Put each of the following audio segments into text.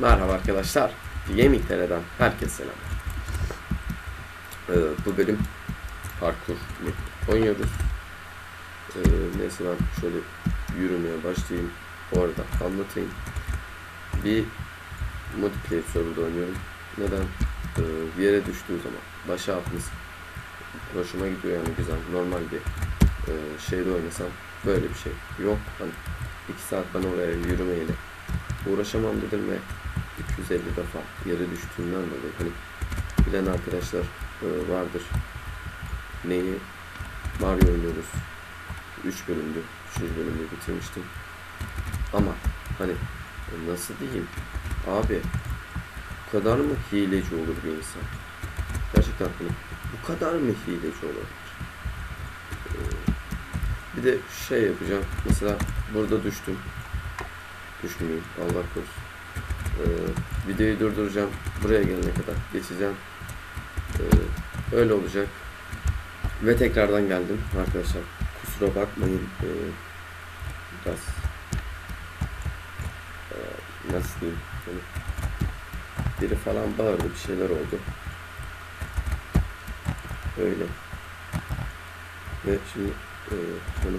Merhaba arkadaşlar. Gaming TR'den herkese selam. Ee, bu bölüm parkur oynuyoruz. Ee, neyse ben şöyle yürümeye başlayayım. Bu arada anlatayım. Bir multiplayer serverda oynuyorum. Neden? Ee, yere düştüğü zaman başa atması hoşuma gidiyor yani güzel. Normal bir e, şeyde oynasam böyle bir şey yok. Hani iki saat ben oraya yürümeyle uğraşamam dedim ve 250 defa yere düştüğümden dolayı hani bilen arkadaşlar e, vardır. Neyi? Mario oynuyoruz. 3 bölümdü. 3. bölümde bitirmiştim. Ama hani e, nasıl diyeyim? Abi bu kadar mı hileci olur bir insan? Gerçekten hani bu kadar mı hileci olabilir? Ee, bir de şey yapacağım. Mesela burada düştüm. Düşmeyeyim. Allah korusun. Ee, videoyu durduracağım. Buraya gelene kadar geçeceğim. Ee, öyle olacak. Ve tekrardan geldim arkadaşlar. Kusura bakmayın. Ee, biraz ee, nasıl diyeyim? Hani biri falan bağırdı. Bir şeyler oldu. Öyle. Ve şimdi e, hani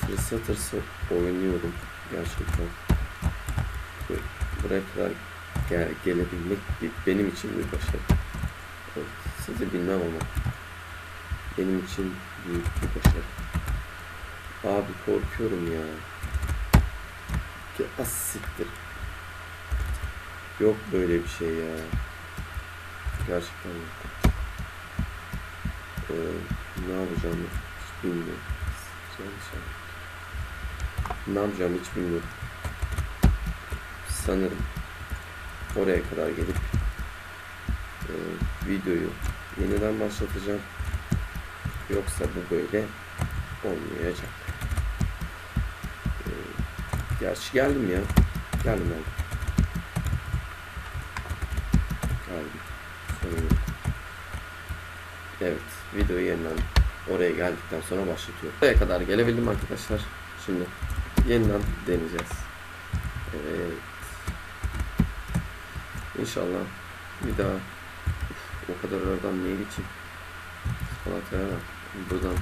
tırsa tırsa oynuyorum gerçekten. Ve buraya kadar gel, gelebilmek benim için bir başarı. Evet, sizi bilmem ama benim için büyük bir başarı. Abi korkuyorum ya. Az siktir. Yok böyle bir şey ya. Gerçekten yok. Ee, ne yapacağımı hiç bilmiyorum. Ne yapacağımı hiç bilmiyorum. Sanırım oraya kadar gelip e, videoyu yeniden başlatacağım. Yoksa bu böyle olmayacak. E, gerçi geldim ya. Geldim. Geldim. Sorun yok. Evet, videoyu yeniden oraya geldikten sonra başlatıyorum. Buraya kadar gelebildim arkadaşlar. Şimdi yeniden deneyeceğiz. Evet. İnşallah bir daha Uf, o kadar aradan niye geçeyim? Salataya bak. Buradan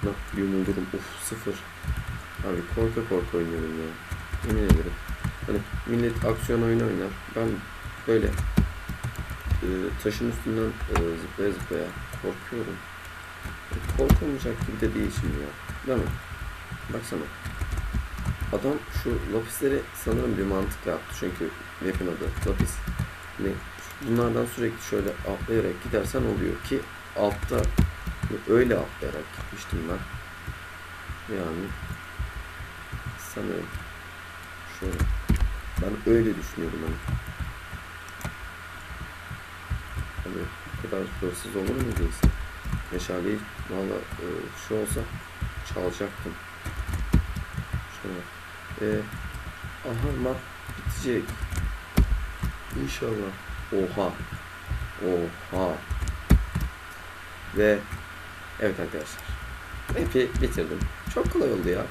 şuna yumuldurum. Uf sıfır. Abi korka korka oynuyorum ya. Yemin ederim. Hani millet aksiyon oyunu oynar. Ben böyle e, taşın üstünden e, zıplaya zıplaya korkuyorum. E, korkulmayacak gibi de değil şimdi ya. Değil mi? Baksana. Adam şu lapisleri sanırım bir mantıkla yaptı. Çünkü map'in adı lapis. Ne? Bunlardan sürekli şöyle atlayarak gidersen oluyor ki altta öyle atlayarak gitmiştim ben. Yani sanırım şöyle ben öyle düşünüyorum hani. Hani bu kadar hırsız olur mu insan? Meşaleyi valla e, şu olsa çalacaktım. Şöyle. E, aha map bitecek. İnşallah. Oha. Oha. Ve evet arkadaşlar. Map'i bitirdim. Çok kolay oldu ya.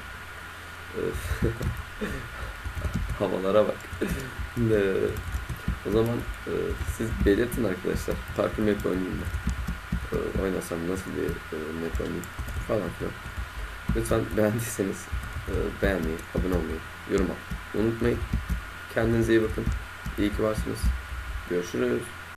Havalara bak. Ee, o zaman e, siz belirtin arkadaşlar. Parkur map oynayayım mı? E, oynasam nasıl bir e, map oynayayım falan filan. Lütfen beğendiyseniz beğenmeyi, abone olmayı, yorum atmayı unutmayın. Kendinize iyi bakın. İyi ki varsınız. Görüşürüz.